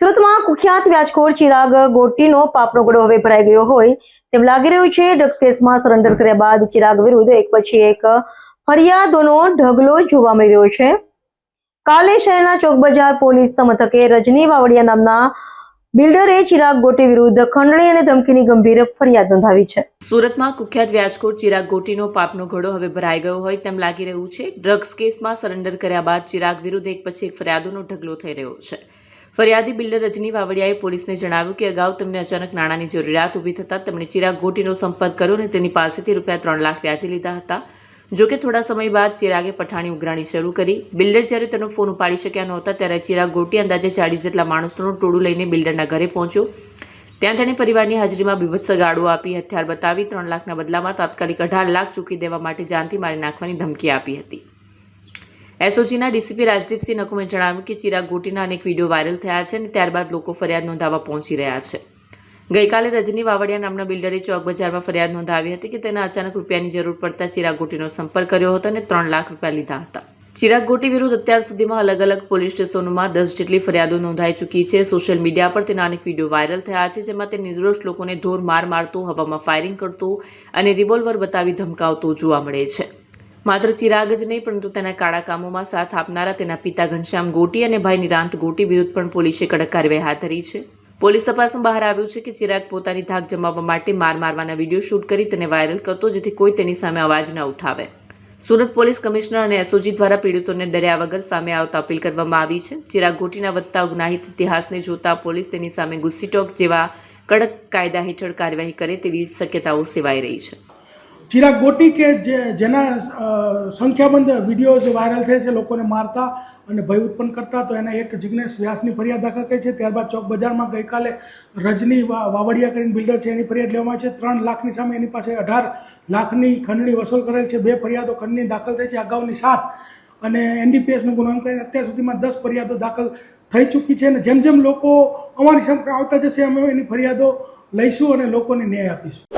સુરતમાં કુખ્યાત વ્યાજખોર ચિરાગ ગોટીનો પાપનો ગળો હવે ભરાઈ ગયો હોય તેમ લાગી રહ્યું છે. ડ્રગ્સ કેસમાં સરેન્ડર કર્યા બાદ ચિરાગ વિરુદ્ધ એક પછી એક ફરિયાદોનો ઢગલો જોવા મળી રહ્યો છે. કાલે શહેરના ચોક બજાર પોલીસ મથકે રજની વાવડિયા નામના બિલ્ડરે ચિરાગ ગોટી વિરુદ્ધ ખંડણી અને ધમકીની ગંભીર ફરિયાદ નોંધાવી છે. સુરતમાં કુખ્યાત વ્યાજખોર ચિરાગ ગોટીનો પાપનો ઘડો હવે ભરાઈ ગયો હોય તેમ લાગી રહ્યું છે. ડ્રગ્સ કેસમાં સરેન્ડર કર્યા બાદ ચિરાગ વિરુદ્ધ એક પછી એક ફરિયાદોનો ઢગલો થઈ રહ્યો છે. ફરિયાદી બિલ્ડર રજની વાવડિયાએ પોલીસને જણાવ્યું કે અગાઉ તેમને અચાનક નાણાંની જરૂરિયાત ઊભી થતાં તેમણે ચિરાગ ગોટીનો સંપર્ક કર્યો અને તેની પાસેથી રૂપિયા ત્રણ લાખ વ્યાજે લીધા હતા. જોકે થોડા સમય બાદ ચિરાગે પઠાણી ઉઘરાણી શરૂ કરી. બિલ્ડર જ્યારે તેનો ફોન ઉપાડી શક્યા નહોતા ત્યારે ચિરાગ ગોટી અંદાજે ચાળીસ જેટલા માણસોનું ટોળું લઈને બિલ્ડરના ઘરે પહોંચ્યો. ત્યાં તેણે પરિવારની હાજરીમાં બીભત્સ ગાળો આપી, હથિયાર બતાવી, ત્રણ લાખના બદલામાં તાત્કાલિક અઢાર લાખ ચૂકી દેવા માટે જાનથી મારી નાખવાની ધમકી આપી હતી. એસઓજીના ડીસીપી રાજદીપસિંહ નકુમે જણાવ્યું કે ચિરાગ ગોટીના અનેક વીડિયો વાયરલ થયા છે અને ત્યારબાદ લોકો ફરિયાદ નોંધાવવા પહોંચી રહ્યા છે. ગઈકાલે રજની વાવડિયા નામના બિલ્ડરે ચોક બજારમાં ફરિયાદ નોંધાવી હતી કે તેને અચાનક રૂપિયાની જરૂર પડતા ચિરાગ ગોટીનો સંપર્ક કર્યો હતો અને ત્રણ લાખ રૂપિયા લીધા હતા. ચિરાગ ગોટી વિરુદ્ધ અત્યાર સુધીમાં અલગ અલગ પોલીસ સ્ટેશનોમાં દસ જેટલી ફરિયાદો નોંધાઈ ચૂકી છે. સોશિયલ મીડિયા પર તેના અનેક વીડિયો વાયરલ થયા છે, જેમાં તે નિર્દોષ લોકોને ધોર માર મારતો, હવામાં ફાયરિંગ કરતો અને રિવોલ્વર બતાવી ધમકાવતો જોવા મળે છે. માત્ર ચિરાગ જ નહીં, પરંતુ તેના કાળા કામોમાં સાથ આપનારા તેના પિતા ઘનશ્યામ ગોટી અને ભાઈ નિરાંત ગોટી વિરુદ્ધ પણ પોલીસે કડક કાર્યવાહી હાથ ધરી છે. પોલીસ તપાસમાં બહાર આવ્યું છે કે ચિરાગ પોતાની ધાક જમાવવા માટે માર મારવાના વીડિયો શૂટ કરી તેને વાયરલ કરતો, જેથી કોઈ તેની સામે અવાજ ન ઉઠાવે. સુરત પોલીસ કમિશનર અને એસઓજી દ્વારા પીડિતોને ડર્યા વગર સામે આવતા અપીલ કરવામાં આવી છે. ચિરાગ ગોટીના વધતા ગુનાહિત ઇતિહાસને જોતા પોલીસ તેની સામે ગુસ્સી ટોક જેવા કડક કાયદા હેઠળ કાર્યવાહી કરે તેવી શક્યતાઓ સેવાઈ રહી છે. ચિરાગ ગોટી કે જે જેના સંખ્યાબંધ વિડીયોઝ વાયરલ થાય છે લોકોને મારતા અને ભય ઉત્પન્ન કરતા, તો એને એક જિજ્ઞેશ વ્યાસની ફરિયાદ દાખલ કરી છે. ત્યારબાદ ચોક બજારમાં ગઈકાલે રજની વાવડિયા કરીને બિલ્ડર છે, એની ફરિયાદ લેવામાં છે. ત્રણ લાખની સામે એની પાસે અઢાર લાખની ખંડણી વસૂલ કરેલ છે. બે ફરિયાદો ખંડની દાખલ થઈ છે. અગાઉની સાત અને એનડીપીએસનો ગુનો કરીને અત્યાર સુધીમાં દસ ફરિયાદો દાખલ થઈ ચૂકી છે. અને જેમ જેમ લોકો અમારી સામે આવતા જશે અમે એની ફરિયાદો લઈશું અને લોકોને ન્યાય આપીશું.